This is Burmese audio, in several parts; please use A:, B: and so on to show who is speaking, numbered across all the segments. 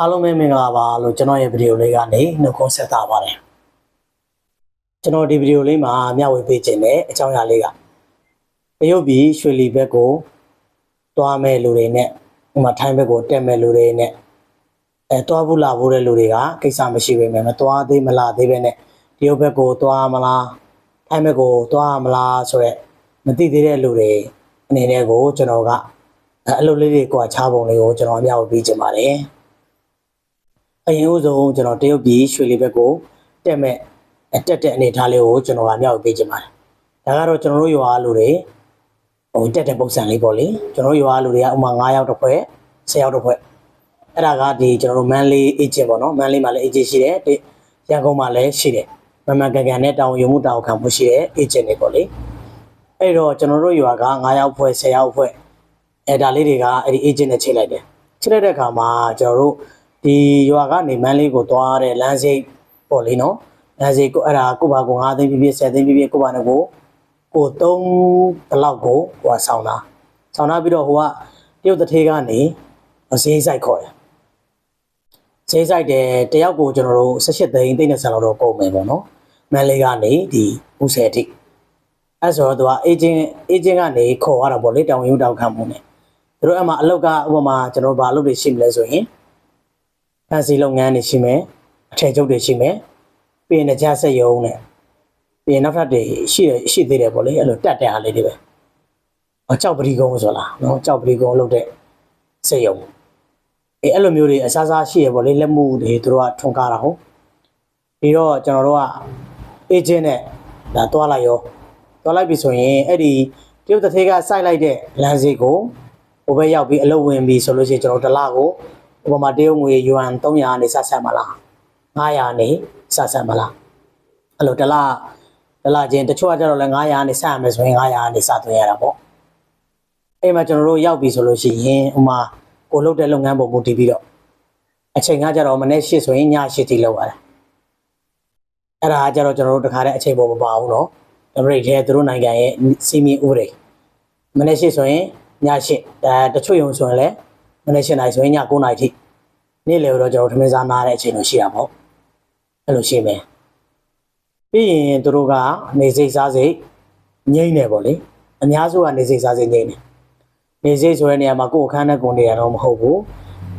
A: အားလုံးပဲမင်္ဂလာပါလို့ကျွန်တော်ရဲ့ဗီဒီယိုလေးကနေနှုတ်ခွန်းဆက်တာပါတယ်ကျွန်တော်ဒီဗီဒီယိုလေးမှာမျှဝေပေးခြင်းနဲ့အကြောင်းအရာလေးကတရုတ်ပြည်ရွှေလီဘက်ကိုတွားမဲ့လူတွေနဲ့ဥမာထိုင်းဘက်ကိုတက်မဲ့လူတွေနဲ့အဲတွားဖို့လာဖို့တဲ့လူတွေကကိစ္စမရှိပေမဲ့မတွားသေးမလားသေးပဲနဲ့တရုတ်ဘက်ကိုတွားမလားထိုင်းဘက်ကိုတွားမလားဆိုရက်မသိသေးတဲ့လူတွေအနေနဲ့ကိုကျွန်တော်ကအအလုပ်လေးတွေကွာချပုံလေးကိုကျွန်တော်အမျှဝေပေးခြင်းပါတယ် အရင်ဦးဆုံးကျွန်တော်တရုတ်ပြည်ရွှေလီဘက်ကိုတက်မဲ့အတက်တဲ့အနေအထားလေးကိုကျွန်တော်ကမြောက်ပေးခြင်းပါတယ်။ဒါကတော့ကျွန်တော်တို့ရွာလူတွေဟိုတက်တဲ့ပုံစံလေးပေါ့လေ။ကျွန်တော်တို့ရွာလူတွေကဥမာ9ယောက်တစ်ဖွဲ့10ယောက်တစ်ဖွဲ့အဲ့ဒါကဒီကျွန်တော်တို့မန်လေးအေဂျင့်ပေါ့နော်မန်လေးမှာလည်းအေဂျင့်ရှိတယ်ဒီရန်ကုန်မှာလည်းရှိတယ်မမန်ကန်ကန်နဲ့တောင်ယူမှုတောင်ခံမှုရှိတဲ့အေဂျင့်တွေပေါ့လေ။အဲ့တော့ကျွန်တော်တို့ရွာက9ယောက်ဖွဲ့10ယောက်ဖွဲ့အဲ့ဒါလေးတွေကအဲ့ဒီ agent နဲ့ချိန်လိုက်တယ်ချိန်လိုက်တဲ့အခါမှာကျွန်တော်တို့ ဒီရွာကနေမန်းလေးကိုသွားတဲ့လမ်းစိတ်ပေါ့လေနော်လမ်းစိတ်ကိုအဲ့ဒါကိုပါကို9သိန်းပြည့်ပြည့်10သိန်းပြည့်ပြည့်ကိုပါနဲ့ကိုကို3ဘလောက်ကိုဟိုကဆောင်းတာဆောင်းတာပြီးတော့ဟိုကတရုတ်တထေးကနေဈေးဆိုင်ခေါ်တယ်ဈေးဆိုင်တယ်တယောက်ကိုကျွန်တော်တို့18သိန်းသိန်းနဲ့ဆန်လောက်တော့ကုန်မယ်ပေါ့နော်မန်းလေးကနေဒီဦးဆယ်အထိအဲ့ဆိုတော့သူက agent agent ကနေခေါ်ရတာပေါ့လေတောင်ရုံတောင်ခံမှုနဲ့သူတို့အမှအလောက်ကဥပမာကျွန်တော်တို့ဘာအလုပ်တွေရှိမလဲဆိုရင် ဖန်စီလုပ်ငန်းတွေရှိမယ်အထည်ချုပ်တွေရှိမယ်ပြီးရင်ကြားဆက်ရုံနဲ့ပြီးရင်နောက်ထပ်တွေရှိတယ်ရှိသေးတယ်ပေါ့လေအဲ့လိုတက်တဲ့အားလေးတွေပဲအကြောက်ပတိကုန်းဆိုလားနော်ကြောက်ပတိကုန်းလုပ်တဲ့ဆက်ရုံအေးအဲ့လိုမျိုးတွေအစားစားရှိရပေါ့လေလက်မှုတွေသူတို့ကထွန်ကားတာဟုတ်ပြီးတော့ကျွန်တော်တို့က agent နဲ့ဒါတွားလိုက်ရောတွားလိုက်ပြီဆိုရင်အဲ့ဒီတရုတ်တစ်သေးကစိုက်လိုက်တဲ့လမ်းစီကိုဟိုဘက်ရောက်ပြီးအလုပ်ဝင်ပြီဆိုလို့ရှိရင်ကျွန်တော်တစ်လကို ဥပမာတရုတ်ငွေယွမ်300နေစဆက်မလား900နေစဆက်မလားအဲ့လိုတလားတလားချင်းတချို့ကကျတော့လဲ900နေစရမယ်ဆိုရင်900နေစသွင်းရတာပေါ့အဲ့မှာကျွန်တော်တို့ရောက်ပြီဆိုလို့ရှိရင်ဥမာကိုလုပ်တဲ့လုပ်ငန်းပုံမူတည်ပြီးတော့အချိန်ကကျတော့မနေ့8ဆိုရင်ည8တိလောက်ရတာအဲ့ဒါကကျတော့ကျွန်တော်တို့တခါတည်းအချိန်ပေါ်မပါဘူးနော်တပိတ်တဲ့သူတို့နိုင်ငံရဲ့စီမင်းဥပဒေမနေ့8ဆိုရင်ည8ဒါတချို့ယုံဆိုရင်လည်း မနေ့8နိုင်ဆိုရင်ည9နိုင်ထိနေ့လေတော့ကျွန်တော်ထမင်းစားနားတဲ့အချိန်လို့ရှိရပါပေါ့အဲ့လိုရှိမယ်ပြီးရင်သူတို့ကနေစိတ်စားစိတ်ငိမ့်နေပေါ့လေအများစုကနေစိတ်စားစိတ်ငိမ့်နေနေစိတ်ဆိုတဲ့နေရာမှာကိုယ်အခန်းနဲ့ကိုယ်နေရတော့မဟုတ်ဘူး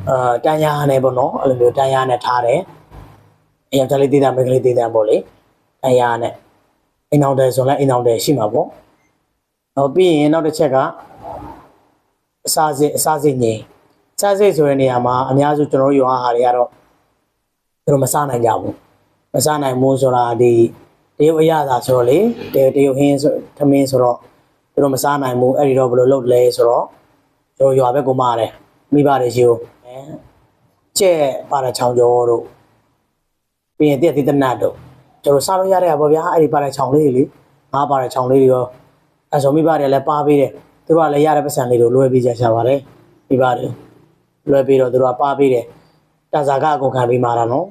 A: အာတန်ရာနဲ့ပေါ့နော်အဲ့လိုမျိုးတန်ရာနဲ့ထားတယ်အယောက်ျားလေးတည်တာမိန်းကလေးတည်တာပေါ့လေအရာနဲ့အိမ်အောင်တယ်ဆိုလည်းအိမ်အောင်တယ်ရှိမှာပေါ့ဟောပြီးရင်နောက်တစ်ချက်ကအစာစစ်အစာစစ်ငိမ့် အစာစစ်ဆိုတဲ့နေရာမှာအများစုကျွန်တော်တို့ရွာဟာတွေကတော့သူတို့မစားနိုင်ကြဘူးမစားနိုင်ဘူးဆိုတာဒီတရုတ်အရသာဆိုတော့လေတရုတ်တရုတ်ဟင်းဆိုထမင်းဆိုတော့သူတို့မစားနိုင်ဘူးအဲ့ဒီတော့ဘယ်လိုလုပ်လဲဆိုတော့ကျွန်တော်ရွာဘက်ကိုမာတယ်မိဘတွေရှိ ਉਹ အဲကျဲပါတာချောင်းကျော်တို့ပြီးရင်တည့်တည်တနတ်တို့ကျွန်တော်စားလို့ရတဲ့ပါဗျာအဲ့ဒီပါတဲ့ချောင်းလေးတွေလေငါးပါတဲ့ချောင်းလေးတွေရောအဆောမိပါတယ်လည်းပါပေးတယ်သူတို့ကလည်းရတဲ့ပတ်စံလေးတွေလွှဲပေးကြရှာပါတယ်မိပါတယ် လွှဲပေးတော့သူတို့ကပါပေးတယ်တဇာကအကုန်ခံပေးမှာတာနော်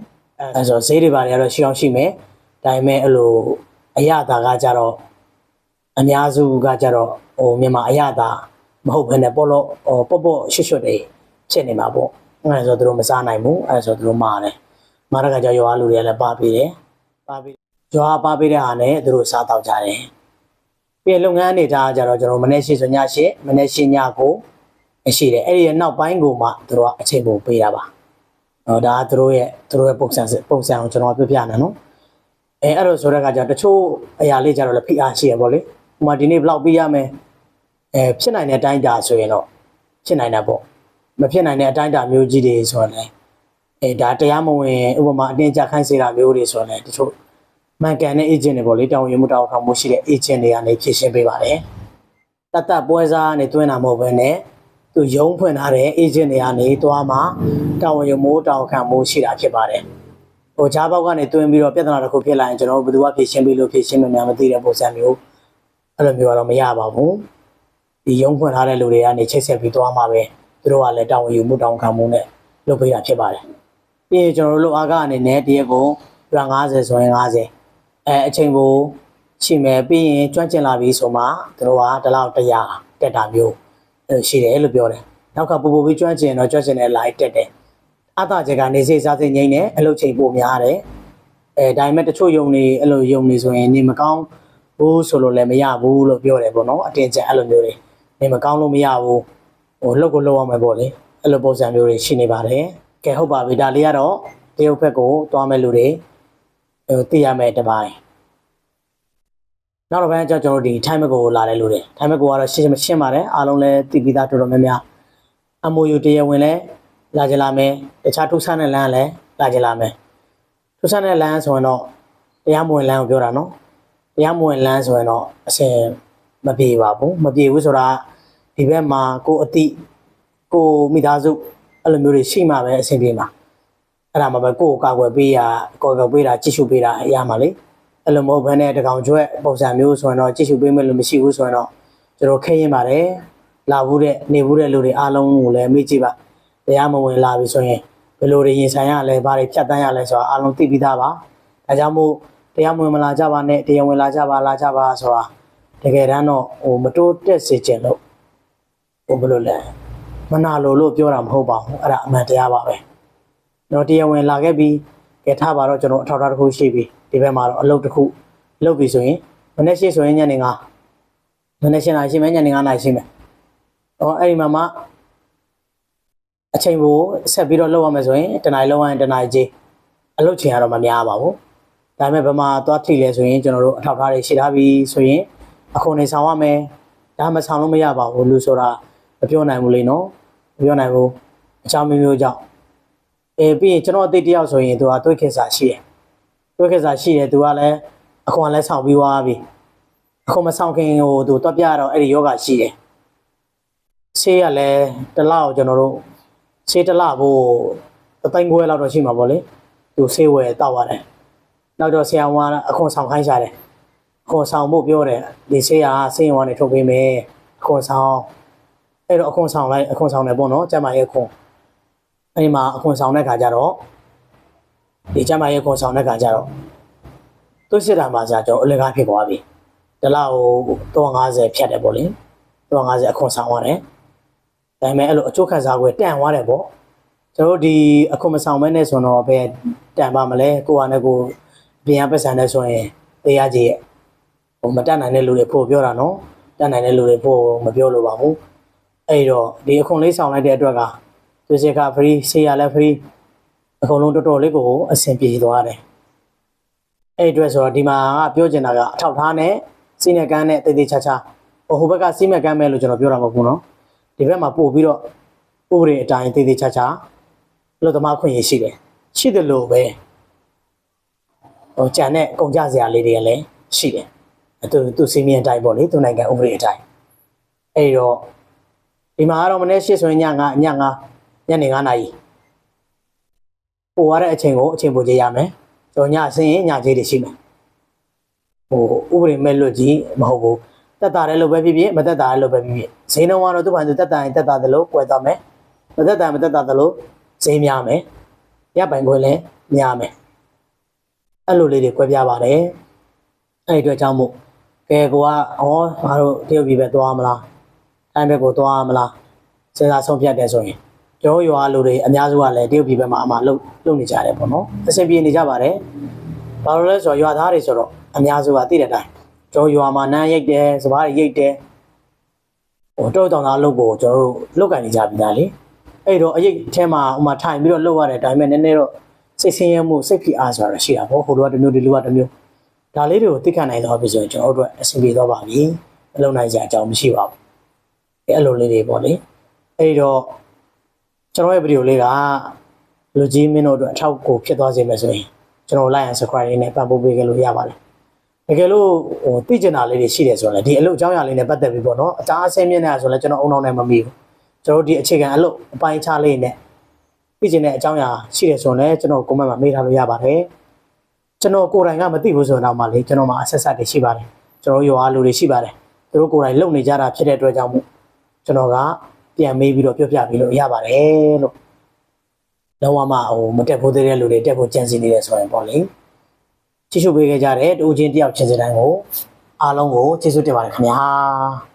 A: အဲဆိုဈေးတွေပါတယ်ကတော့ရှိအောင်ရှိမယ်ဒါပေမဲ့အဲ့လိုအရသာကကြတော့အများစုကကြတော့ဟိုမြန်မာအရသာမဟုတ်ဘဲနဲ့ပေါ့လို့ဟိုပေါ့ပေါ့ရွှွှွှွတွေဖြစ်နေမှာပေါ့အဲ့ဒါဆိုသူတို့မစားနိုင်ဘူးအဲ့ဒါဆိုသူတို့မာတယ်မာရကကြောရွာလူတွေကလည်းပါပေးတယ်ပါပေးရွာပါပေးတဲ့ဟာနဲ့သူတို့စားတော့ကြတယ်ပြီးလုပ်ငန်းအနေထားကြတော့ကျွန်တော်မနေ့ရှိဆိုညရှိမနေ့ရှိညကို ရှိတယ်အဲ့ဒီရဲ့နောက်ပိုင်းကိုမှသူတို့ကအချိန်ပုံပေးတာပါဟောဒါကသူတို့ရဲ့သူတို့ရဲ့ပုံစံပုံစံကိုကျွန်တော်ပြပြနေနော်အဲအဲ့လိုဆိုတဲ့အခါကျတော့တချို့အရာလေးကြတော့လည်းဖိအားရှိရပေါ့လေဥပမာဒီနေ့ဘလောက်ပေးရမယ်အဲဖြစ်နိုင်တဲ့အတိုင်းတာဆိုရင်တော့ဖြစ်နိုင်တာပေါ့မဖြစ်နိုင်တဲ့အတိုင်းတာမျိုးကြီးတွေဆိုရင်လည်းအဲဒါတရားမဝင်ဥပမာအတင်းကြခိုင်းစေတာမျိုးတွေဆိုရင်လည်းတချို့မှန်ကန်တဲ့ agent တွေပေါ့လေတောင်းရင်မှုတောင်းခံမှုရှိတဲ့ agent တွေကနေဖြည့်ရှင်းပေးပါတယ်တတ်တတ်ပွဲစားကနေတွင်းတာမဟုတ်ဘဲနဲ့ သူရုံးဖွင့်ထားတဲ့ agent တွေကနေတွားမှာတောင်းရင်မှုတောင်းခံမှုရှိတာဖြစ်ပါတယ်ဟိုဂျားဘောက်ကနေတွင်းပြီးတော့ပြဿနာတစ်ခုဖြစ်လာရင်ကျွန်တော်တို့ဘယ်သူကဖြည့်ရှင်းပေးလို့ဖြည့်ရှင်းမှများမသိတဲ့ပုံစံမျိုးအဲ့လိုမျိုးကတော့မရပါဘူးဒီရုံးဖွင့်ထားတဲ့လူတွေကနေချိတ်ဆက်ပြီးတွားမှာပဲသူတို့ကလည်းတောင်းရင်မှုတောင်းခံမှုနဲ့လုပ်ပေးတာဖြစ်ပါတယ်ပြီးရင်ကျွန်တော်တို့လောက်အားကအနေနဲ့တရက်ကိုပြ50ဆိုရင်50အဲအချိန်ကိုရှိမယ်ပြီးရင်ကျွမ်းကျင်လာပြီဆိုမှတို့ကဒီလောက်100တက်တာမျိုးအဲ ရှိတယ်လို့ပြောတယ်နောက်ကပူပူပြီးကျွမ်းကျင်တော့ကျွမ်းကျင်တဲ့ line တက်တယ်အတာချက်ကနေစိတ်စားစိတ်ငြိမ့်နေအလုပ်ချိန်ပိုများတယ်အဲဒါပေမဲ့တချို့ယုံနေအဲ့လိုယုံနေဆိုရင်နေမကောင်းဘူးဆိုလို့လည်းမရဘူးလို့ပြောတယ်ပေါ့နော်အတင်ချက်အဲ့လိုမျိုးတွေနေမကောင်းလို့မရဘူးဟိုလှုပ်ကိုလှုပ်အောင်မယ်ပေါ့လေအဲ့လိုပုံစံမျိုးတွေရှိနေပါတယ်ကဲဟုတ်ပါပြီဒါလေးကတော့တရုတ်ဘက်ကိုသွားမဲ့လူတွေဟိုသိရမယ်တစ်ပိုင်း နောက်တစ်ပိုင်းကျတော့ကျွန်တော်တို့ဒီ time ကိုလာတဲ့လူတွေ time ကိုကတော့ရှင်းရှင်းပါတယ်အားလုံးလည်းသိပြီးသားတော်တော်များများ MOU တရားဝင်လဲလာကြလာမယ်တခြားထုဆန်းတဲ့လမ်းလည်းလာကြလာမယ်ထုဆန်းတဲ့လမ်းဆိုရင်တော့တရားမဝင်လမ်းကိုပြောတာနော်တရားမဝင်လမ်းဆိုရင်တော့အစင်မပြေပါဘူးမပြေဘူးဆိုတာဒီဘက်မှာကိုယ်အတိကိုယ်မိသားစုအဲ့လိုမျိုးတွေရှိမှပဲအဆင်ပြေမှာအဲ့ဒါမှပဲကိုယ်ကိုကာကွယ်ပေးရကိုယ်ကိုပေးတာကြည့်ရှုပေးတာရမှာလေ အဲ့လိုမဟုတ်ဘဲနဲ့တကောင်ကျွဲပုံစံမျိုးဆိုရင်တော့ကြည့်ရှုပေးမယ်လို့မရှိဘူးဆိုရင်တော့ကျွန်တော်ခဲရင်ပါတယ်လာဘူးတဲ့နေဘူးတဲ့လူတွေအားလုံးကိုလည်းမေ့ကြည့်ပါတရားမဝင်လာပြီဆိုရင်ဘယ်လိုတွေရင်ဆိုင်ရလဲဘာတွေဖြတ်တန်းရလဲဆိုတာအားလုံးသိပြီးသားပါဒါကြောင့်မို့တရားမဝင်မလာကြပါနဲ့တရားဝင်လာကြပါလာကြပါဆိုတာတကယ်တမ်းတော့ဟိုမတိုးတက်စေချင်လို့ဟိုဘယ်လိုလဲမနာလိုလို့ပြောတာမဟုတ်ပါဘူးအဲ့ဒါအမှန်တရားပါပဲတော့တရားဝင်လာခဲ့ပြီး ကဲထားပါတော့ကျွန်တော်အထောက်အထားတစ်ခုရှိပြီဒီဘက်မှာတော့အလုပ်တစ်ခုလုပ်ပြီဆိုရင်မနေ့ရှိဆိုရင်ညနေ9မနေ့ရှင်းလာရှိမယ်ညနေ9နာရီရှိမယ်။အော်အဲ့ဒီမှာမှအချိန်ကိုဆက်ပြီးတော့လောက်ရမယ်ဆိုရင်တနင်္လာလောက်ရရင်တနင်္လာကြီးအလုပ်ချိန်ကတော့မများပါဘူး။ဒါပေမဲ့ဗမာသွားထိလဲဆိုရင်ကျွန်တော်တို့အထောက်အထားတွေရှိထားပြီဆိုရင်အခုနေဆောင်ရမယ်။ဒါမှဆောင်လို့မရပါဘူးလူဆိုတာမပြောနိုင်ဘူးလေနော်။မပြောနိုင်ဘူး။အကြောင်းမျိုးမျိုးကြောင့် အဲပြီးရင်ကျွန်တော်အသိတယောက်ဆိုရင်သူကတွေးခေစာရှိတယ်။တွေးခေစာရှိတယ်သူကလည်းအခုကလည်းဆောင်ပြီးသွားပြီ။အခုမဆောင်ခင်ဟိုသူတော့ပြတော့အဲ့ဒီယောဂရှိတယ်။ဆေးရလဲတစ်လောက်ကျွန်တော်တို့ဆေးတစ်လောက်ဖို့အတိုင်းခွဲလောက်တော့ရှိမှာပေါ့လေသူဆေးဝယ်တောက်ရတယ်နောက်တော့ဆရာဝန်ကအခွန်ဆောင်ခိုင်းရှာတယ်အခွန်ဆောင်ဖို့ပြောတယ်ဒီဆေးရဆေးရုံကနေထုတ်ပေးမယ်အခွန်ဆောင်အဲ့တော့အခွန်ဆောင်လိုက်အခွန်ဆောင်တယ်ပေါ့နော်ကျမရဲ့အခွန် အဲ့ဒီမှာအခွန်ဆောင်တဲ့ခါကျတော့ဒီကျမရဲ့အခွန်ဆောင်တဲ့ခါကျတော့သူစစ်တာမှာကြာကျွန်တော်အလကားဖြစ်သွားပြီတစ်လောက်350ဖြတ်တယ်ပေါ့လေ350အခွန်ဆောင်ရတယ်ဒါပေမဲ့အဲ့လိုအချို့ခန်းစားခွဲတန်သွားတယ်ပေါ့ကျွန်တော်တို့ဒီအခုမဆောင်မဲနဲ့ဆိုတော့ဘယ်တန်ပါမလဲကိုကနဲ့ကိုပြင်ရပတ်စံနဲ့ဆိုရင်တရားကြီးရဲ့ဟိုမတတ်နိုင်တဲ့လူတွေဖို့ပြောတာနော်တတ်နိုင်တဲ့လူတွေဖို့မပြောလို့ပါဘူးအဲ့တော့ဒီအခွန်လေးဆောင်လိုက်တဲ့အတွက်က သူစက free ဆေးရလဲ free အကုန်လုံးတော်တော်လေးကိုအဆင်ပြေသွားတယ်အဲ့အတွက်ဆိုတော့ဒီမှာကပြောချင်တာကအထောက်ထားနဲ့စီနဲ့ကန်းနဲ့တည်တည်ချာချာဟိုဟိုဘက်ကစီမဲ့ကန်းမဲ့လို့ကျွန်တော်ပြောတာမဟုတ်ဘူးနော်ဒီဘက်မှာပို့ပြီးတော့ဥပဒေအတိုင်းတည်တည်ချာချာလို့သမားခွင့်ရရှိတယ်ရှိတယ်လို့ပဲဟိုကြံတဲ့ကုန်ကြစရာလေးတွေကလည်းရှိတယ်သူသူစီမီအတိုင်းပေါ့လေသူနိုင်ငံဥပဒေအတိုင်းအဲ့တော့ဒီမှာကတော့မနေ့ရှစ်ဆိုရင်ည9ည9 ညနေ9နာရီပို့ရတဲ့အချိန်ကိုအချိန်ပို့ကြရမယ်ကျွန်တော်ညဆင်းရင်ညကြေးတွေရှိမယ်ဟိုဥပဒေမဲ့လွတ်ကြီးမဟုတ်ဘူးတက်တာတယ်လို့ပဲဖြစ်ဖြစ်မတက်တာတယ်လို့ပဲဖြစ်ဖြစ်ဈေးနှုန်းကတော့သူ့ဘာသူတက်တာရင်တက်တာတယ်လို့ကွယ်သွားမယ်မတက်တာမတက်တာတယ်လို့ဈေးများမယ်ရပိုင်ခွင့်လည်းများမယ်အဲ့လိုလေးတွေကွဲပြားပါတယ်အဲ့ဒီအတွက်ကြောင့်မို့ကဲကိုကဩငါတို့တရုတ်ပြည်ပဲသွားမလားတိုင်းဘက်ကိုသွားမလားစဉ်းစားဆုံးဖြတ်တယ်ဆိုရင် ကျော်ရွာလူတွေအများစုကလည်းတရုတ်ပြည်ဘက်မှာအမှလုံလုံနေကြတယ်ပေါ့နော်အဆင်ပြေနေကြပါတယ်ဘာလို့လဲဆိုတော့ရွာသားတွေဆိုတော့အများစုကသိတဲ့အတိုင်းကျွန်တော်ရွာမှာနန်းရိတ်တယ်စပားတွေရိတ်တယ်ဟိုတော့တောင်သားလုပ်ကိုကျွန်တော်တို့လုတ်ကန်နေကြပြီလားလေအဲ့တော့အရိတ်အဲမှာဥမာထိုင်ပြီးတော့လုတ်ရတယ်ဒါပေမဲ့နည်းနည်းတော့စိတ်ဆင်းရဲမှုစိတ်ဖိအားဆိုတာရှိတာပေါ့ဟိုလိုကတစ်မျိုးဒီလိုကတစ်မျိုးဒါလေးတွေကိုသိခံနိုင်တော့ပြီဆိုရင်ကျွန်တော်တို့အတွက်အဆင်ပြေတော့ပါပြီမလုံနိုင်ကြအကြောင်းမရှိပါဘူးအဲ့လိုလေးတွေပေါ့လေအဲ့တော့ ကျွန်တော်ရဲ့ဗီဒီယိုလေးကလူကြီးမင်းတို့အတွက်အထောက်အကူဖြစ်သွားစေမယ်ဆိုရင်ကျွန်တော် like and subscribe လေးနဲ့ပံ့ပိုးပေးကြလို့ရပါတယ်တကယ်လို့ဟိုသိကျင်တာလေးတွေရှိတယ်ဆိုတော့လေဒီအလုပ်အကြောင်းအရာလေးနဲ့ပတ်သက်ပြီးပေါ့နော်အတားအဆင်းမြင့်နေတာဆိုတော့ကျွန်တော်အုံနောက်နဲ့မမီဘူးကျွန်တော်တို့ဒီအခြေခံအလုပ်အပိုင်းခြားလေးနဲ့သိကျင်တဲ့အကြောင်းအရာရှိတယ်ဆိုတော့လည်းကျွန်တော် comment မှာမေးထားလို့ရပါတယ်ကျွန်တော်ကိုယ်တိုင်ကမသိဘူးဆိုတော့မှလေကျွန်တော်မှာအဆက်ဆက်တွေရှိပါတယ်ကျွန်တော်ရွာလူတွေရှိပါတယ်သူတို့ကိုယ်တိုင်လုပ်နေကြတာဖြစ်တဲ့အတွက်ကြောင့်မို့ကျွန်တော်က ပြန်မေးပြီးတော့ပြောပြပြီးလို့ရပါတယ်လို့လုံးဝမှဟိုမတက်ဖို့သေးတဲ့လူတွေတက်ဖို့ကြံစီနေတယ်ဆိုရင်ပေါ့လေကျေးဇူးပေးခဲ့ကြတဲ့တူချင်းတယောက်ချင်းစတိုင်းကိုအားလုံးကိုကျေးဇူးတင်ပါတယ်ခင်ဗျာ